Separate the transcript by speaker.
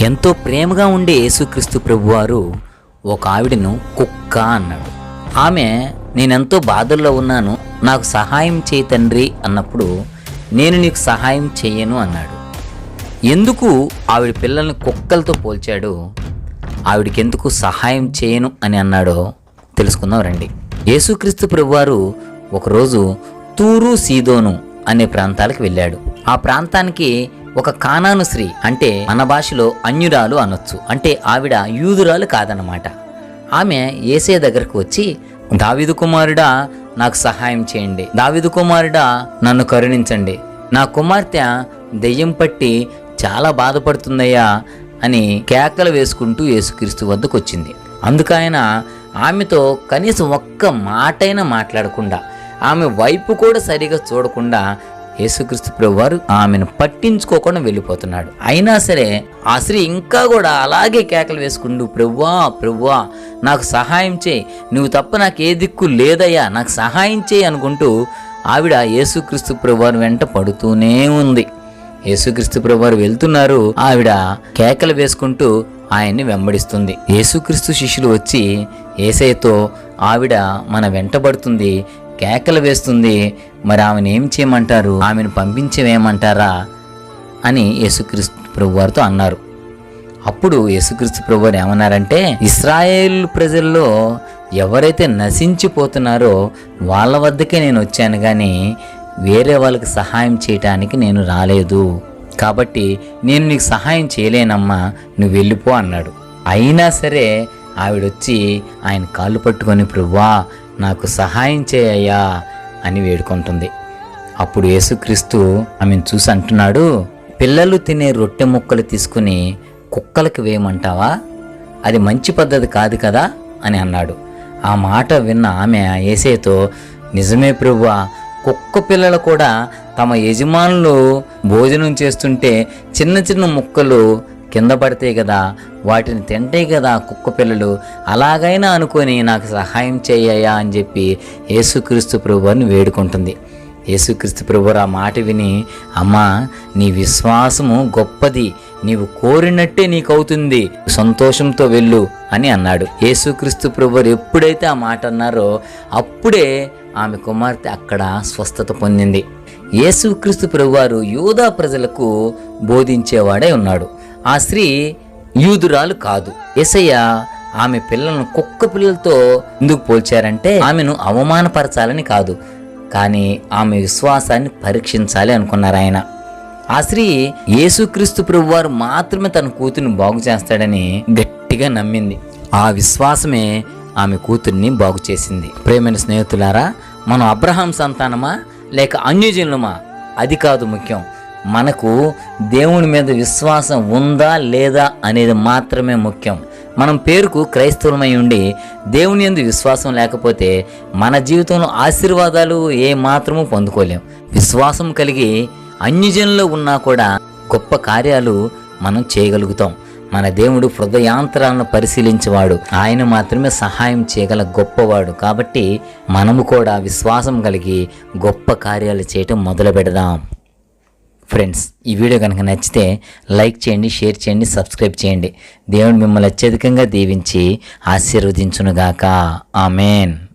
Speaker 1: ఎంతో ప్రేమగా ఉండే యేసుక్రీస్తు ప్రభువారు ఒక ఆవిడను కుక్క అన్నాడు. ఆమె నేనెంతో బాధల్లో ఉన్నాను నాకు సహాయం చేయి తండ్రి అన్నప్పుడు నేను నీకు సహాయం చేయను అన్నాడు. ఎందుకు ఆవిడ పిల్లల్ని కుక్కలతో పోల్చాడు? ఆవిడకెందుకు సహాయం చేయను అని అన్నాడో తెలుసుకుందాం రండి. యేసుక్రీస్తు ప్రభువారు ఒకరోజు తూరు సీదోను అనే ప్రాంతాలకు వెళ్ళాడు. ఆ ప్రాంతానికి ఒక కానాను స్త్రీ అంటే మన భాషలో అన్యురాలు అనొచ్చు. అంటే ఆవిడ యూదురాలు కాదనమాట ఆమె ఏసే దగ్గరకు వచ్చి దావిదు కుమారుడా నాకు సహాయం చేయండి. దావిదు కుమారుడా నన్ను కరుణించండి. నా కుమార్తె దెయ్యం పట్టి చాలా బాధపడుతుందయ్యా అని కేకలు వేసుకుంటూ యేసుక్రీస్తు వద్దకు వచ్చింది అందుకైన ఆమెతో కనీసం ఒక్క మాటైనా మాట్లాడకుండా ఆమె వైపు కూడా సరిగా చూడకుండా యేసుక్రీస్తు ప్రభు వారు ఆమెను పట్టించుకోకుండా వెళ్ళిపోతున్నాడు. అయినా సరే ఆ స్త్రీ ఇంకా కూడా అలాగే కేకలు వేసుకుంటూ ప్రభువా ప్రభువా నాకు సహాయం చేయి. నువ్వు తప్ప నాకు ఏ దిక్కు లేదయ్యా నాకు సహాయం చేయి అనుకుంటూ ఆవిడ యేసుక్రీస్తు ప్రభువారు వెంట పడుతూనే ఉంది. యేసుక్రీస్తు ప్రభువారు వెళ్తున్నారు. ఆవిడ కేకలు వేసుకుంటూ ఆయన్ని వెంబడిస్తుంది. యేసుక్రీస్తు శిష్యులు వచ్చి ఏసైతో ఆవిడ మన వెంటబడుతుంది కేకలు వేస్తుంది. మరి ఆమెను ఏం చేయమంటారు? ఆమెను పంపించవేమంటారా? అని యేసుక్రీస్తు ప్రభువారితో అన్నారు. అప్పుడు యేసుక్రీస్తు ప్రభువారు ఏమన్నారంటే ఇస్రాయేల్ ప్రజల్లో ఎవరైతే నశించిపోతున్నారో వాళ్ళ వద్దకే నేను వచ్చాను కానీ వేరే వాళ్ళకి సహాయం చేయటానికి నేను రాలేదు. కాబట్టి నేను నీకు సహాయం చేయలేనమ్మా నువ్వు వెళ్ళిపో అన్నాడు. అయినా సరే ఆవిడొచ్చి ఆయన కాళ్ళు పట్టుకొని ప్రభువా నాకు సహాయం చేయయ్యా అని వేడుకుంటుంది. అప్పుడు యేసుక్రీస్తు ఆమెను చూసి అంటున్నాడు పిల్లలు తినే రొట్టె ముక్కలు తీసుకుని కుక్కలకి వేయమంటావా? అది మంచి పద్ధతి కాదు కదా అని అన్నాడు. ఆ మాట విన్న ఆమె ఏసేతో నిజమే ప్రభువా కుక్క పిల్లలు కూడా తమ యజమానులు భోజనం చేస్తుంటే చిన్న చిన్న ముక్కలు కింద పడితే కదా వాటిని తింటే కదా కుక్క పిల్లలు అలాగైనా అనుకొని నాకు సహాయం చేయ్యా అని చెప్పి యేసుక్రీస్తు ప్రభువారిని వేడుకుంటుంది. యేసుక్రీస్తు ప్రభు ఆ మాట విని అమ్మా నీ విశ్వాసము గొప్పది నీవు కోరినట్టే నీకు అవుతుంది సంతోషంతో వెళ్ళు అని అన్నాడు. యేసుక్రీస్తు ప్రభు ఎప్పుడైతే ఆ మాట అన్నారో అప్పుడే ఆమె కుమార్తె అక్కడ స్వస్థత పొందింది. యేసుక్రీస్తు ప్రభువారు యూదా ప్రజలకు బోధించేవాడే ఉన్నాడు. ఆ స్త్రీ యూదురాలు కాదు. ఎసయ్య ఆమె పిల్లలను కుక్క పిల్లలతో ఎందుకు పోల్చారంటే ఆమెను అవమానపరచాలని కాదు. కానీ ఆమె విశ్వాసాన్ని పరీక్షించాలి అనుకున్నారు ఆయన. ఆ స్త్రీ యేసుక్రీస్తు ప్రభువారు మాత్రమే తన కూతుర్ని బాగు చేస్తాడని గట్టిగా నమ్మింది. ఆ విశ్వాసమే ఆమె కూతుర్ని బాగు చేసింది. ప్రేమైన స్నేహితులారా మనం అబ్రహాం సంతానమా లేక అన్యజనులమా? అది కాదు ముఖ్యం. మనకు దేవుని మీద విశ్వాసం ఉందా లేదా అనేది మాత్రమే ముఖ్యం. మనం పేరుకు క్రైస్తవులమై ఉండి దేవుని ఎందు విశ్వాసం లేకపోతే మన జీవితంలో ఆశీర్వాదాలు ఏ మాత్రము పొందుకోలేం. విశ్వాసం కలిగి అన్యజనుల్లో ఉన్నా కూడా గొప్ప కార్యాలు మనం చేయగలుగుతాం. మన దేవుడు హృదయాంతరాలను పరిశీలించేవాడు. ఆయన మాత్రమే సహాయం చేయగల గొప్పవాడు. కాబట్టి మనము కూడా విశ్వాసం కలిగి గొప్ప కార్యాలు చేయటం మొదలు పెడదాం ఫ్రెండ్స్ ఈ వీడియో కనుక నచ్చితే లైక్ చేయండి షేర్ చేయండి సబ్స్క్రైబ్ చేయండి. దేవుడు మిమ్మల్ని అత్యధికంగా దీవించి ఆశీర్వదించునుగాక. ఆమెన్.